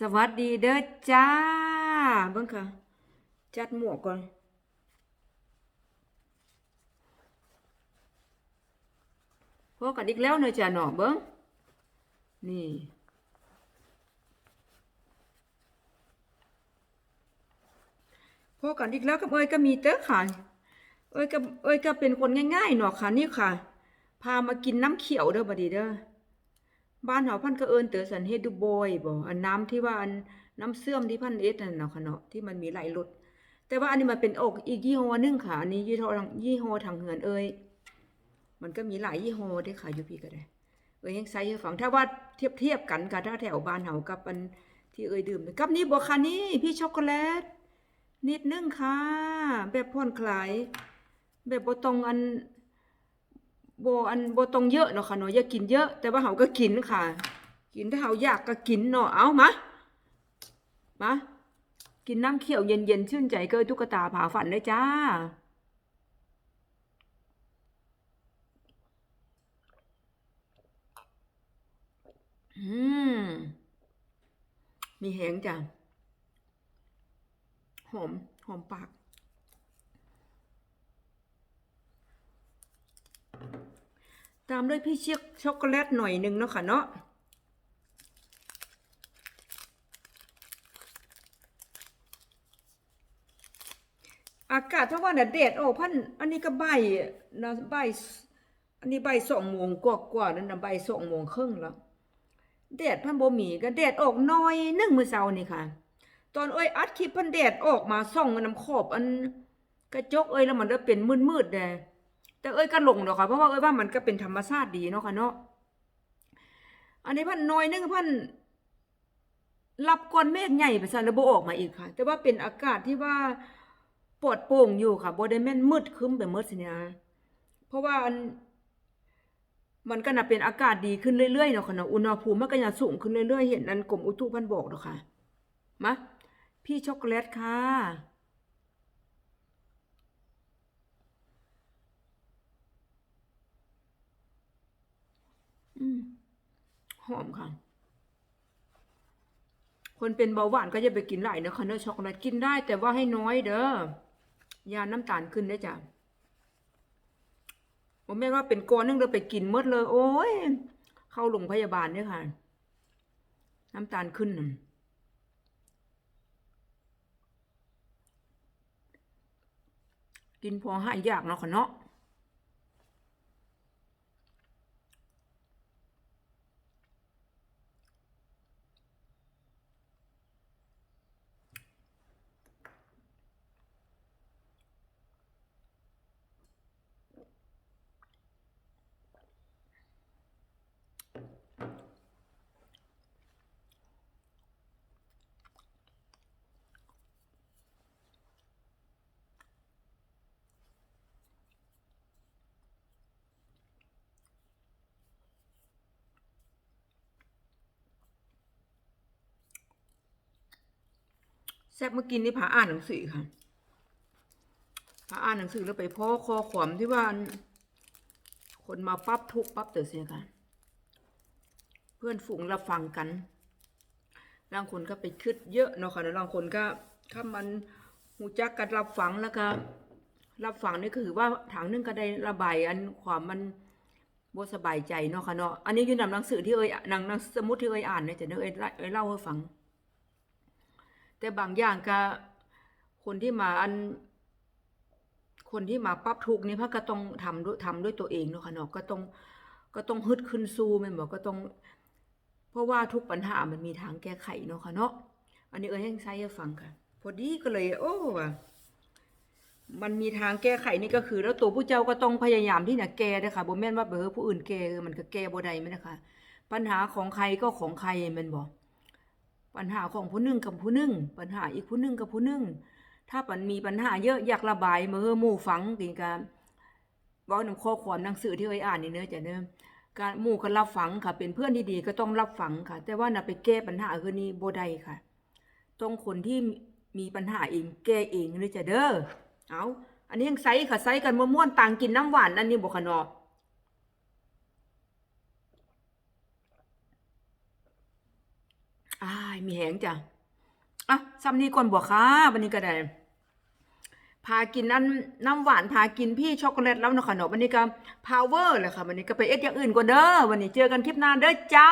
สวัสดีเด้อจ้า เบิ่งค่ะ จัดหมวกก่อนพอกันอีกแล้วเนอะจ้าเนาะเบิ่งนี่พอกันอีกแล้วกับเอ้ยก็มีเต้อค่ะ เอ้ยก็เอ้ยก็เป็นคนง่ายๆเนาะค่ะนี่ค่ะ พามากินน้ำเขียวเด้อบัดนี้เด้อ บ้านเฮาพันก็เอิ้นเต๋อสันเฮ็ดดูบอยบ่อันน้ำที่ว่าอันน้ำเสื่อมที่พันเอ็ดนั่นเนาะค่ะเนาะที่มันมีหลายรสแต่ว่าอันนี้มันเป็นอกอีกยี่ห้อหนึงค่ะ อันนี้ยี่ห้อทางยี่ห้อทางเหือนเอ้ยมันก็มีหลายยี่ห้อเด้อค่ะอยู่พี่ก็ได้เอ้ยยังใส่ให้ฟังถ้าว่าเทียบเทียบกันกับถ้าแถวบ้านเฮากับอันที่เอ้ยดื่มกับนี่บ่ค่ะนี่พี่ช็อกโกแลตนิดนึงค่ะ แบบผ่อนคลาย แบบบ่ต้องอัน โบอันโบตรงเยอะเนาะค่ะเนาะอย่ากินเยอะ แต่ว่าเฮาก็กินค่ะ กินถ้าเฮาอยากก็กินเนาะเอามามากินน้ำเขียวเย็นๆชื่นใจเกยตุ๊กตาผาฝันได้จ้าอืมมีแหงจ้ะหอม หอมปาก ตามด้วยพี่เชียกช็อกโกแลตหน่อยหนึ่งเนาะค่ะเนาะอากาศทั้งวันน่ะแดดออกพันอันนี้ก็ใบายนะใบอันนี้ใบสองโมงกว่ากว่าๆนั่นนะใบสองโมงครึ่งแล้วแดดพันบ่มีก็แดดออกน้อยหนึ่งมือเช้านี่ค่ะ ตอนเอ้ยอัดคลิปพันแดดออกมาส่องน้ำขอบอันกระจกเอ้ยแล้วมันจะเป็นมืดๆแด แต่เอ้ยก็หลงดอกค่ะเพราะว่าเอ้ยว่ามันก็เป็นธรรมชาติดีเนาะค่ะเนาะอันนี้พันน้อยนึงพันรับก้อนเมฆใหญ่ไปซะแล้วบ่ออกมาอีกค่ะ แต่ว่าเป็นอากาศที่ว่าปลอดโปร่งอยู่ค่ะโบได้แม่นมืดคึ้มไปหมดสิเนี่ยเพราะว่าอันมันก็น่ะเป็นอากาศดีขึ้นเรื่อยๆเนาะค่ะเนาะอุณหภูมิมันก็ยังสูงขึ้นเรื่อยๆเห็นอันกรมอุตุพันบอกเนาะค่ะมาพี่ช็อกโกแลตค่ะ หอมค่ะ คนเป็นเบาหวานก็จะไปกินหลายนะคะเนอะช็อกโกแลตกินได้แต่ว่าให้น้อยเด้อยาน้ำตาลขึ้นได้จ้ะผมแม่ว่าเป็นก้อนนึงเราไปกินหมดเลย โอ้ย เข้าโรงพยาบาลเนี่ยค่ะ น้ำตาลขึ้นกินพอหายยากเนาะค่ะเนาะ แซบเมื่อกินนี่ผาอ่านหนังสือค่ะผาอ่านหนังสือแล้วไปพ่อคอขวามที่ว่า คนมาปั๊บทุกปั๊บเตอเสียค่ะ เพื่อนฝูงรับฟังกันบางคนก็ไปคิดเยอะเนาะค่ะแล้วบางคนก็ถ้ามันหูจักกันรับฟังแล้วก็รับฟังนี่คือว่าทางนึงก็ได้ระบายอันความมันบ่สบายใจเนาะค่ะเนาะ อันนี้อยู่ในหนังสือที่เอ่ยหนังหนังสมุดที่เอ่ยอ่านเนี่ยจะนอะเอ่ยเอ่ยเล่าให้ฟัง แต่บางอย่างก็คนที่มาอัน คนที่มาปรับทุกนี่พระก็ต้องทำด้วยทำด้วยตัวเองเนาะค่ะเนาะก็ต้องก็ต้องฮึดขึ้นสู้แม่นบอกก็ต้อง เพราะว่าทุกปัญหามันมีทางแก้ไขเนาะค่ะเนาะอันนี้เอ้ยให้ใช้ให้ฟังค่ะ พอดีก็เลย โอ้ว่ะมันมีทางแก้ไขนี่ก็คือ แล้วตัวผู้เจ้าก็ต้องพยายามที่จะแก้นะคะบ่แม่นว่าเบอผู้อื่นแก้เออมันก็แก้บ่ได้แม่นนะคะ ปัญหาของใครก็ของใครแม่นบ่ ปัญหาของผู้หนึ่งกับผู้หนึ่งปัญหาอีกผู้หนึ่งกับผู้หนึ่งถ้าปันมีปัญหาเยอะอยากระบายมาเฮอหมู่ฟังกินการเว้านํข้อความหนังสือที่เอ้ยอ่านนี่เด้อจะเด้อการหมู่ก็รับฟังค่ะ เป็นเพื่อนที่ดีก็ต้องรับฟังค่ะ แต่ว่าน่ะไปแก้ปัญหาคือนี่โบได้ค่ะต้องคนที่มีปัญหาเองแก้เองเลยจ้ะเด้อเอาอันนี้ยังไซค่ะไซกันม่วนๆต่างกินน้ำหวานอันนี้บ่คะเนา อ้ายมีแหงจ้ะอะซ้ำนี้ก่อนบวกค่ะวันนี้ก็ได้พากินน้ำน้ำหวานพากินพี่ช็อกโกแลตแล้วนะค่ะเนาะวันนี้ก็พาวเวอร์เลยค่ะวันนี้ก็ไปเอ็ดอย่างอื่นกว่าเด้อวันนี้เจอกันคลิปหน้าเด้อจ้า